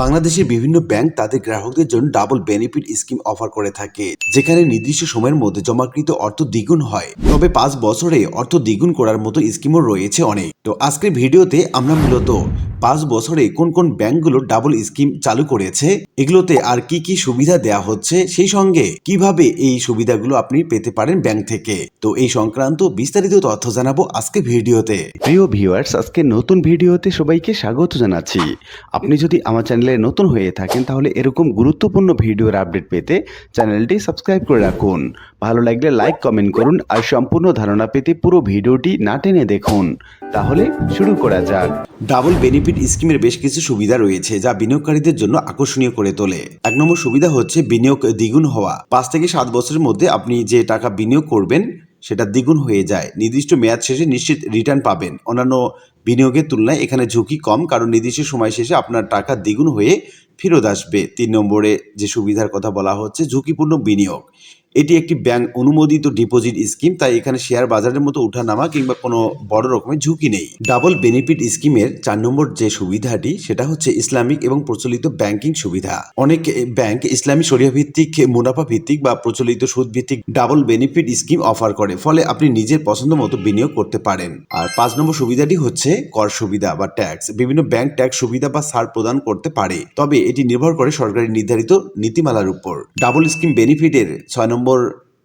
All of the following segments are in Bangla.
বাংলাদেশের বিভিন্ন ব্যাংক তাদের গ্রাহকদের জন্য ডাবল বেনিফিট স্কিম অফার করে থাকে, যেখানে নির্দিষ্ট সময়ের মধ্যে জমাকৃত অর্থ দ্বিগুণ হয়। তবে পাঁচ বছরে অর্থ দ্বিগুণ করার মতো স্কিমও রয়েছে অনেক। তো আজকের ভিডিওতে আমরা মূলত পাঁচ বছরে কোন কোন ব্যাংকগুলো ডাবল স্কিম চালু করেছে, এগুলোতে আর কি কি সুবিধা দেওয়া হচ্ছে, সেই সঙ্গে কীভাবে এই সুবিধাগুলো আপনি পেতে পারেন ব্যাংক থেকে। তো এই সংক্রান্ত বিস্তারিত তথ্য জানাব আজকে ভিডিওতে। প্রিয় ভিউয়ার্স, আজকে নতুন ভিডিওতে সবাইকে স্বাগত জানাচ্ছি। আপনি যদি আমার চ্যানেলে নতুন হয়ে থাকেন, তাহলে এরকম গুরুত্বপূর্ণ ভিডিওর আপডেট পেতে চ্যানেলটি সাবস্ক্রাইব করে রাখুন। ভালো লাগলে লাইক কমেন্ট করুন আর সম্পূর্ণ ধারণা পেতে পুরো ভিডিওটি না টেনে দেখুন। তাহলে শুরু করা যাক। ডাবল বেনিফিট স্কিমের বেশ কিছু সুবিধা রয়েছে যা বিনিয়োগকারীদের জন্য আকর্ষণীয় করে তোলে। এক নম্বর সুবিধা হচ্ছে বিনিয়োগ দ্বিগুণ হওয়া। পাঁচ থেকে সাত বছরের মধ্যে আপনি যে টাকা বিনিয়োগ করবেন, সেটা দ্বিগুণ হয়ে যায়। নির্দিষ্ট মেয়াদ শেষে নিশ্চিত রিটার্ন পাবেন। অন্যান্য বিনিয়োগের তুলনায় এখানে ঝুঁকি কম, কারণ নির্দিষ্ট সময় শেষে আপনার টাকা দ্বিগুণ হয়ে ফেরত আসবে। তিন নম্বরে যে সুবিধার কথা বলা হচ্ছে, ঝুঁকিপূর্ণ বিনিয়োগ। এটি একটি ব্যাংক অনুমোদিত ডিপোজিট স্কিম, তাই এখানে শেয়ার বাজারের মতো ওঠানামা কিংবা কোনো বড় রকমের ঝুঁকি নেই। ডাবল বেনিফিট স্কিমের চার নম্বর যে সুবিধাটি, সেটা হচ্ছে ইসলামিক এবং প্রচলিত ব্যাংকিং সুবিধা। অনেক ব্যাংক ইসলামী শরিয়া ভিত্তিক মুনাফা ভিত্তিক বা প্রচলিত সুদ ভিত্তিক ডাবল বেনিফিট স্কিম অফার করে, ফলে আপনি নিজের পছন্দ মতো বিনিয়োগ করতে পারেন। আর পাঁচ নম্বর সুবিধাটি হচ্ছে কর সুবিধা বা ট্যাক্স। বিভিন্ন ব্যাংক ট্যাক্স সুবিধা বা ছাড় প্রদান করতে পারে, তবে এটি নির্ভর করে সরকারি নির্ধারিত নীতিমালার উপর। ডাবল স্কিম বেনিফিটের ছয় নম্বর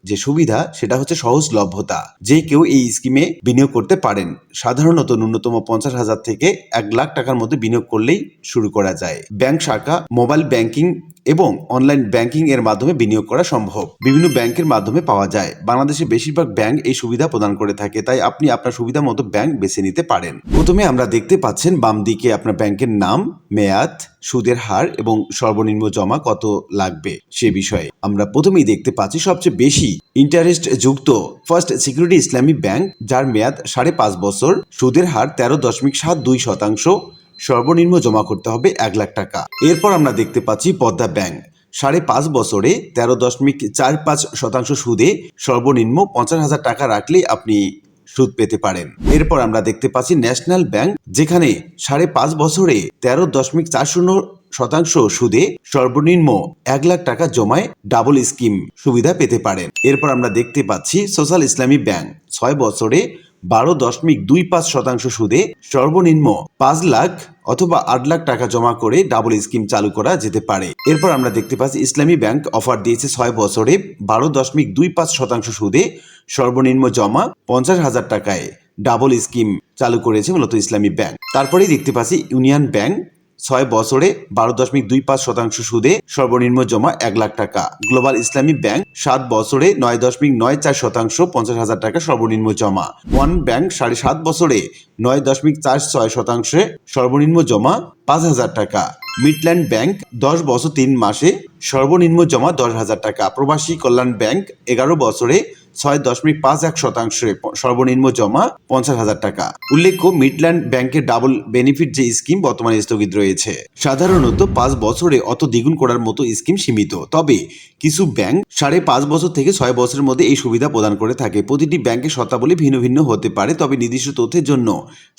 যে সুবিধা, সেটা হচ্ছে সহজলভ্যতা। যে কেউ এই স্কিমে বিনিয়োগ করতে পারেন, সাধারণত ন্যূনতম পঞ্চাশ হাজার থেকে এক লাখ টাকার মধ্যে বিনিয়োগ করলেই শুরু করা যায়। ব্যাংক শাখা, মোবাইল ব্যাংকিং এবং অনলাইন ব্যাংকিং এর মাধ্যমে বিনিয়োগ করা সম্ভব। বিভিন্ন ব্যাংকের মাধ্যমে পাওয়া যায়। বাংলাদেশে বেশিরভাগ ব্যাংক এই সুবিধা প্রদান করে থাকে, তাই আপনি আপনার সুবিধা মতো ব্যাংক বেছে নিতে পারেন। প্রথমে আমরা দেখতে পাচ্ছেন বাম দিকে আপনার ব্যাংকের নাম, মেয়াদ, সুদের হার এবং সর্বনিম্ন জমা কত লাগবে সে বিষয়ে। আমরা প্রথমেই দেখতে পাচ্ছি সবচেয়ে বেশি ইন্টারেস্ট যুক্ত ফার্স্ট সিকিউরিটি ইসলামী ব্যাংক যার মেয়াদ সাড়ে পাঁচ বছর, সুদের হার তেরো দশমিক সাত দুই শতাংশ সর্বনিম্ন জমা করতে হবে এক লাখ টাকা। এরপর আমরা দেখতে পাচ্ছি পদ্মা ব্যাংক। সাড়ে পাঁচ বছরে তেরো দশমিক চার পাঁচ শতাংশ সুদে সর্বনিম্ন পঞ্চাশ হাজার টাকা রাখলে আপনি সুদ পেতে পারেন। এরপর আমরা দেখতে পাচ্ছি ন্যাশনাল ব্যাংক, যেখানে সাড়ে পাঁচ বছরে তেরো দশমিক চার শূন্য শতাংশ সুদে সর্বনিম্ন এক লাখ টাকা জমায় ডাবল স্কিম সুবিধা পেতে পারেন। এরপর আমরা দেখতে পাচ্ছি সোশ্যাল ইসলামী ব্যাংক, ছয় বছরে বারো দশমিক দুই পাঁচ শতাংশ সুদে সর্বনিম্ন পাঁচ লাখ অথবা আট লাখ টাকা জমা করে ডাবল স্কিম চালু করা যেতে পারে। এরপর আমরা দেখতে পাচ্ছি ইসলামী ব্যাংক অফার দিয়েছে ছয় বছরে বারো দশমিক দুই পাঁচ শতাংশ সুদে সর্বনিম্ন জমা পঞ্চাশ হাজার টাকায় ডাবল স্কিম চালু করেছে মূলত ইসলামী ব্যাংক। তারপরেই দেখতে পাচ্ছি ইউনিয়ন ব্যাংক ছয় বছরে বারো দশমিক দুই পাঁচ শতাংশ সুদে সর্বনিম্ন জমা এক লাখ টাকা। গ্লোবাল ইসলামী ব্যাংক সাত বছরে নয় দশমিক নয় চার শতাংশ পঞ্চাশ হাজার টাকা সর্বনিম্ন জমা। ওয়ান ব্যাংক সাড়ে সাত বছরে নয় দশমিক চার ছয় শতাংশে সর্বনিম্ন জমা পাঁচ হাজার টাকা। মিডল্যান্ড ব্যাংক দশ বছর তিন মাসে সর্বনিম্ন জমা দশ হাজার টাকা। প্রবাসী কল্যাণ ব্যাংক এগারো বছরে ছয় দশমিক পাঁচ এক শতাংশে সর্বনিম্ন জমা পঞ্চাশ হাজার টাকা। উল্লেখ্য, মিডল্যান্ড ব্যাংকের ডাবল বেনিফিট যে স্কিম বর্তমানে স্থগিত রয়েছে, সাধারণত পাঁচ বছরে অত দ্বিগুণ করার মতো স্কিম সীমিত। তবে কিছু ব্যাংক সাড়ে পাঁচ বছর থেকে ছয় বছরের মধ্যে এই সুবিধা প্রদান করে থাকে। প্রতিটি ব্যাংকের শর্তাবলী ভিন্ন ভিন্ন হতে পারে, তবে নির্দিষ্ট তথ্যের জন্য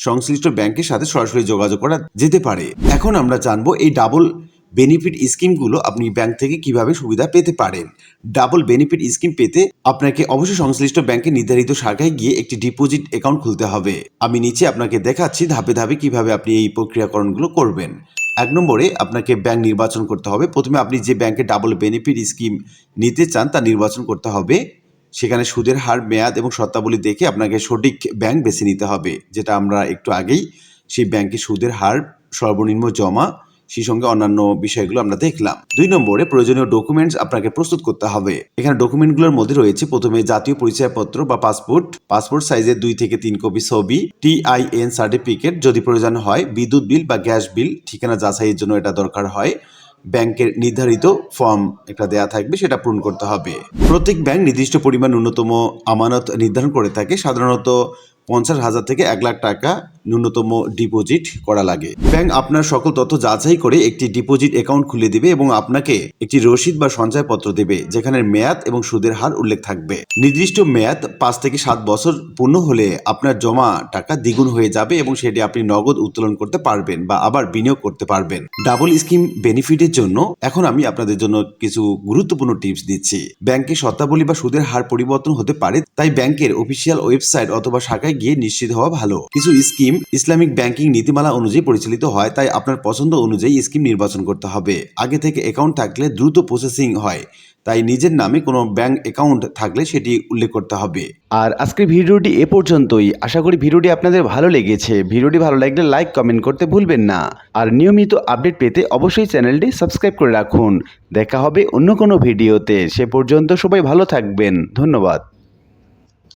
সংশ্লিষ্ট ব্যাংকের সাথে সরাসরি যোগাযোগ করা যেতে পারে। এখন আমরা জানব এই ডাবল বেনিফিট স্কিমগুলো আপনি ব্যাংক থেকে কীভাবে সুবিধা পেতে পারেন। ডাবল বেনিফিট স্কিম পেতে আপনাকে অবশ্যই সংশ্লিষ্ট ব্যাংকের নির্ধারিত শাখায় গিয়ে একটি ডিপোজিট অ্যাকাউন্ট খুলতে হবে। আমি নিচে আপনাকে দেখাচ্ছি ধাপে ধাপে কীভাবে আপনি এই প্রক্রিয়াকরণগুলো করবেন। এক নম্বরে আপনাকে ব্যাংক নির্বাচন করতে হবে। প্রথমে আপনি যে ব্যাংকে ডাবল বেনিফিট স্কিম নিতে চান তা নির্বাচন করতে হবে। সেখানে সুদের হার, মেয়াদ এবং শর্তাবলী দেখে আপনাকে সঠিক ব্যাংক বেছে নিতে হবে। যেটা আমরা একটু আগেই সেই ব্যাংকে সুদের হার সর্বনিম্ন জমা সেই সঙ্গে অন্যান্য বিষয়গুলো আমরা দেখলাম। দুই নম্বরে প্রয়োজনীয় ডকুমেন্টস আপনাকে প্রস্তুত করতে হবে। এখানে ডকুমেন্টগুলোর মধ্যে রয়েছে প্রথমে জাতীয় পরিচয়পত্র বা পাসপোর্ট পাসপোর্ট সাইজের দুই থেকে তিন কপি ছবি টিআইএন সার্টিফিকেট যদি প্রয়োজন হয়, বিদ্যুৎ বিল বা গ্যাস বিল, ঠিকানা যাচাইয়ের জন্য এটা দরকার হয়। ব্যাংকের নির্ধারিত ফর্ম একটা দেয়া থাকবে, সেটা পূরণ করতে হবে। প্রত্যেক ব্যাংক নির্দিষ্ট পরিমাণ ন্যূনতম আমানত নির্ধারণ করে থাকে। সাধারণত পঞ্চাশ হাজার থেকে এক লাখ টাকা ন্যূনতম ডিপোজিট করা লাগে। ব্যাংক আপনার সকল তথ্য যাচাই করে একটি ডিপোজিট অ্যাকাউন্ট খুলে দিবে এবং আপনাকে একটি রসিদ বা সঞ্চয়পত্র দেবে, যেখানে মেয়াদ এবং সুদের হার উল্লেখ থাকবে। নির্দিষ্ট মেয়াদ পাঁচ থেকে সাত বছর পূর্ণ হলে আপনার জমা টাকা দ্বিগুণ হয়ে যাবে এবং সেটি আপনি নগদ উত্তোলন করতে পারবেন বা আবার বিনিয়োগ করতে পারবেন। ডাবল স্কিম বেনিফিটের জন্য এখন আমি আপনাদের জন্য কিছু গুরুত্বপূর্ণ টিপস দিচ্ছি। ব্যাংকে শর্তাবলী বা সুদের হার পরিবর্তন হতে পারে, তাই ব্যাংকের অফিসিয়াল ওয়েবসাইট অথবা শাখায় গিয়ে নিশ্চিত হওয়া ভালো। কিছু স্কিম ইসলামিক ব্যাংকিং নীতিমালা অনুযায়ী পরিচালিত হয়, তাই আপনার পছন্দ অনুযায়ী স্কিম নির্বাচন করতে হবে। আগে থেকে অ্যাকাউন্ট থাকলে দ্রুত প্রসেসিং হয়, তাই নিজের নামে কোনো ব্যাংক অ্যাকাউন্ট থাকলে সেটি উল্লেখ করতে হবে। আর আজকের ভিডিওটি এ পর্যন্তই। আশা করি ভিডিওটি আপনাদের ভালো লেগেছে। ভিডিওটি ভালো লাগলে লাইক, কমেন্ট করতে ভুলবেন না। আর নিয়মিত আপডেট পেতে অবশ্যই চ্যানেলটি সাবস্ক্রাইব করে রাখুন। দেখা হবে অন্য কোনো ভিডিওতে। সে পর্যন্ত সবাই ভালো থাকবেন। ধন্যবাদ।